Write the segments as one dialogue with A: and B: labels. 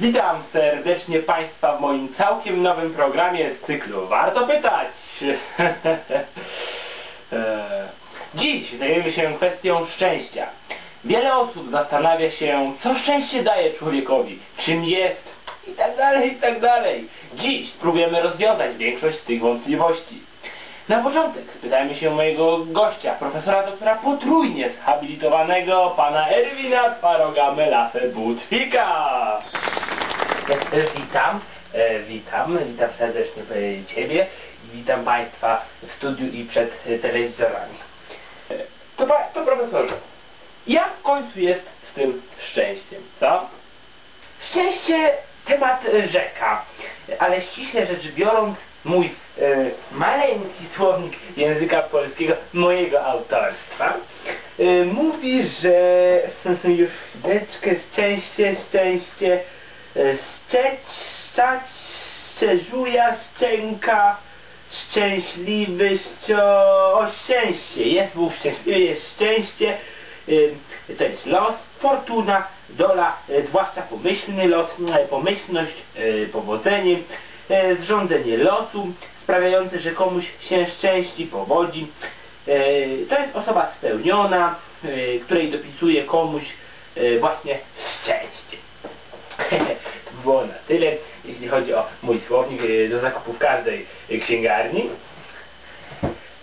A: Witam serdecznie Państwa w moim całkiem nowym programie z cyklu Warto Pytać. E, Dziś zajmiemy się kwestią szczęścia. Wiele osób zastanawia się, co szczęście daje człowiekowi, czym jest i tak dalej, i tak dalej. Dziś spróbujemy rozwiązać większość z tych wątpliwości. Na początek spytajmy się mojego gościa, profesora doktora potrójnie zhabilitowanego, pana Erwina Twaroga Melasę Butwika. E, Witam, e, witam, witam serdecznie e, Ciebie i witam Państwa w studiu i przed telewizorami. To, to profesorze, jak w końcu jest z tym szczęściem, co? Szczęście temat rzeka, ale ściśle rzecz biorąc mój e, maleńki słownik języka polskiego mojego autorstwa e, mówi, że już chwileczkę szczęście, szczęście szczeć, szczać, szczerzuja, szczęka szczęśliwy, szczo... o szczęście, jest Bóg szczęśliwy, jest szczęście, y, to jest los, fortuna, dola, y, zwłaszcza pomyślny los, pomyślność, powodzenie, zrządzenie losu, sprawiające, że komuś się szczęści, powodzi. To jest osoba spełniona, której dopisuje komuś właśnie. to by było na tyle, jeśli chodzi o mój słownik y, do zakupu w każdej y, księgarni.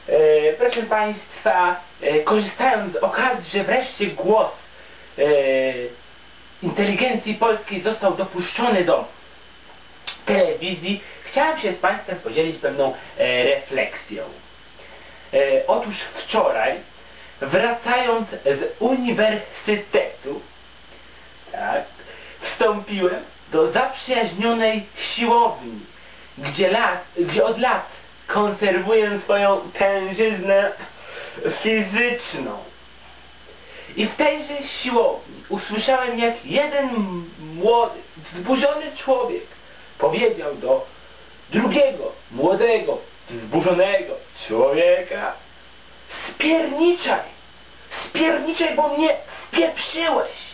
A: E, proszę Państwa, e, korzystając z okazji, że wreszcie głos e, inteligencji polskiej został dopuszczony do telewizji, chciałem się z Państwem podzielić pewną e, refleksją. E, otóż wczoraj, wracając z uniwersytetu, wstąpiłem do zaprzyjaźnionej siłowni, gdzie, lat, gdzie od lat konserwuję swoją tężyznę fizyczną. I w tejże siłowni usłyszałem, jak jeden młody, wzburzony człowiek powiedział do drugiego, młodego, wzburzonego człowieka Spierniczaj! Spierniczaj, bo mnie wpieprzyłeś!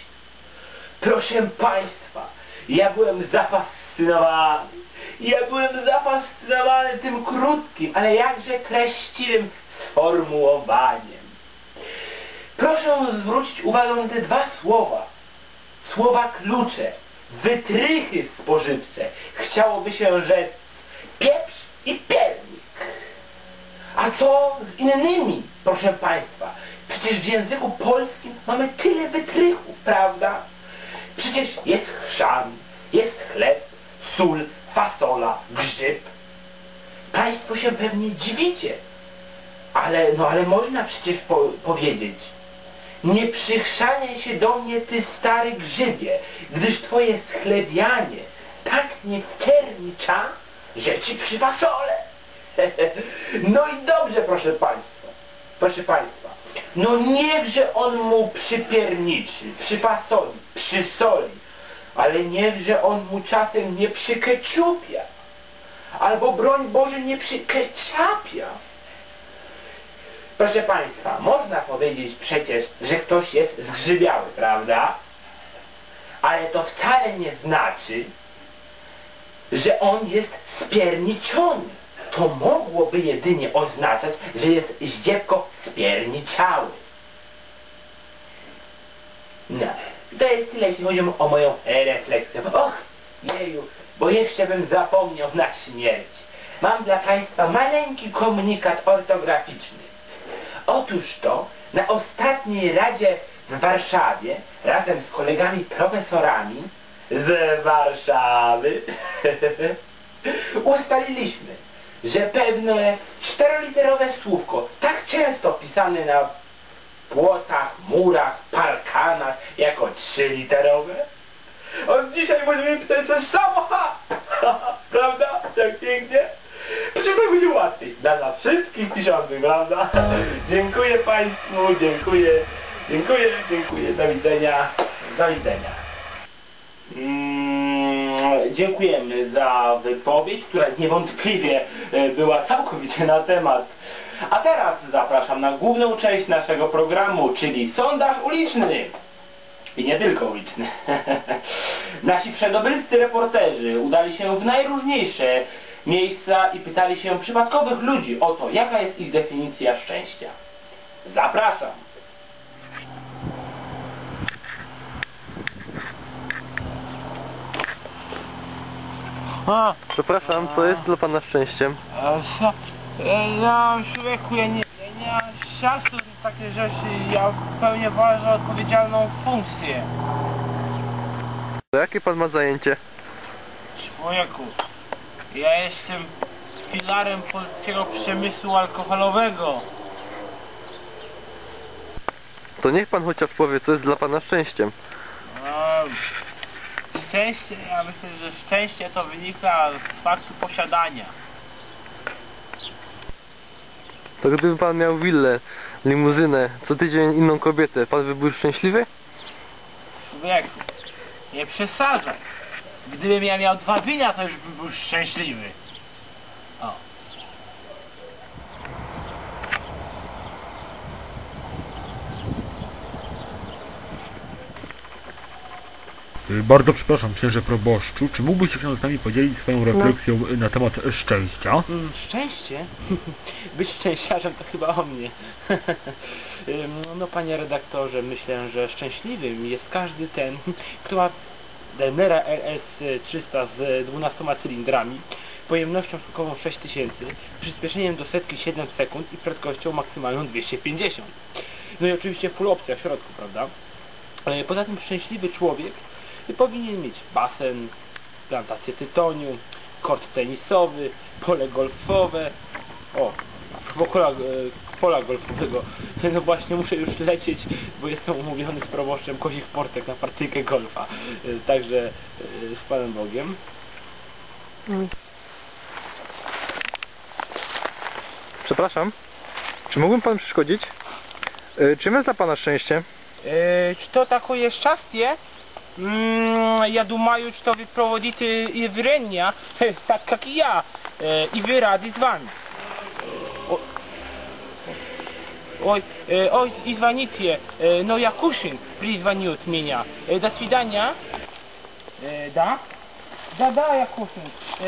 A: Proszę Państwa, ja byłem zafascynowany. Ja byłem zafascynowany tym krótkim, ale jakże treściwym sformułowaniem. Proszę zwrócić uwagę na te dwa słowa. Słowa klucze. Wytrychy spożywcze. Chciałoby się rzec pieprz i piernik. A co z innymi, proszę Państwa? Przecież w języku polskim mamy tyle wytrychów, prawda? Przecież jest chrzan, jest chleb, sól, fasola, grzyb. Państwo się pewnie dziwicie, ale, no ale można przecież po, powiedzieć. Nie przychrzaniaj się do mnie, ty stary grzybie, gdyż twoje schlebianie tak mnie wpiernicza, że ci przypasole. no i dobrze, proszę Państwa, proszę Państwa, no niechże on mu przypierniczy, przypasoli, przysoli, ale niechże on mu czasem nie przykeczupia, albo broń Boże nie przykeczapia. Proszę Państwa, można powiedzieć przecież, że ktoś jest zgrzybiały, prawda? Ale to wcale nie znaczy, że on jest spierniczony. To mogłoby jedynie oznaczać, że jest zdziewko spierniczały. No, to jest tyle, jeśli chodzi o moją refleksję. Och, jeju, bo jeszcze bym zapomniał na śmierć. Mam dla Państwa maleńki komunikat ortograficzny. Otóż to na ostatniej Radzie w Warszawie razem z kolegami profesorami z Warszawy ustaliliśmy, że pewne czteroliterowe słówko, tak często pisane na płotach, murach, parkanach jako trzyliterowe, od dzisiaj możemy pisać coś samo, ha! Prawda? Jak pięknie? Przecież tak będzie łatwiej. Dla nas wszystkich piszących, prawda? Dziękuję Państwu, dziękuję, dziękuję, dziękuję. Do widzenia, do widzenia. Dziękujemy za wypowiedź, która niewątpliwie e, była całkowicie na temat. A teraz zapraszam na główną część naszego programu, czyli sondaż uliczny. I nie tylko uliczny. Nasi przedobryscy reporterzy udali się w najróżniejsze miejsca i pytali się przypadkowych ludzi o to, jaka jest ich definicja szczęścia. Zapraszam.
B: A, przepraszam, co jest dla pana szczęściem?
C: Ja człowieku, ja nie, ja nie mam czasu na takie rzeczy, ja pełnię bardzo odpowiedzialną funkcję.
B: To jakie pan ma zajęcie?
C: Człowieku, ja jestem filarem polskiego przemysłu alkoholowego.
B: To niech pan chociaż powie, co jest dla pana szczęściem.
C: A, szczęście, ja myślę, że szczęście to wynika z faktu posiadania.
B: To gdyby pan miał willę, limuzynę, co tydzień inną kobietę, pan by był szczęśliwy?
C: Człowieku, nie przesadzaj. Gdybym ja miał dwa wina, to już bym był szczęśliwy.
D: Y, Bardzo przepraszam, księże proboszczu, czy mógłbyś się z nami podzielić swoją refleksją y, na temat szczęścia?
A: Mm, Szczęście? Być szczęściarzem to chyba o mnie. No panie redaktorze, myślę, że szczęśliwym jest każdy ten, kto ma Daimlera RS300 z 12 cylindrami, pojemnością skokową 6000, przyspieszeniem do setki 7 sekund i prędkością maksymalną 250. No i oczywiście full opcja w środku, prawda? E, Poza tym szczęśliwy człowiek i powinien mieć basen, plantację tytoniu, kort tenisowy, pole golfowe. O, wokół pola, e, pola golfowego. No właśnie muszę już lecieć, bo jestem umówiony z proboszczem Kozich Portek na partyjkę golfa. E, także e, z Panem Bogiem. Mm.
B: Przepraszam. Czy mógłbym Pan przeszkodzić? Czym jest dla Pana szczęście?
C: Czy to takie szczęście? М, Я думаю, что вы проводите явления, э, так как и я, э, и вы рады с вами. О- Ой, э, ой, извините, э, но я Кушин призвонил от меня. Э, До свидания. Э, Да? Да, да, я Кушин. Э,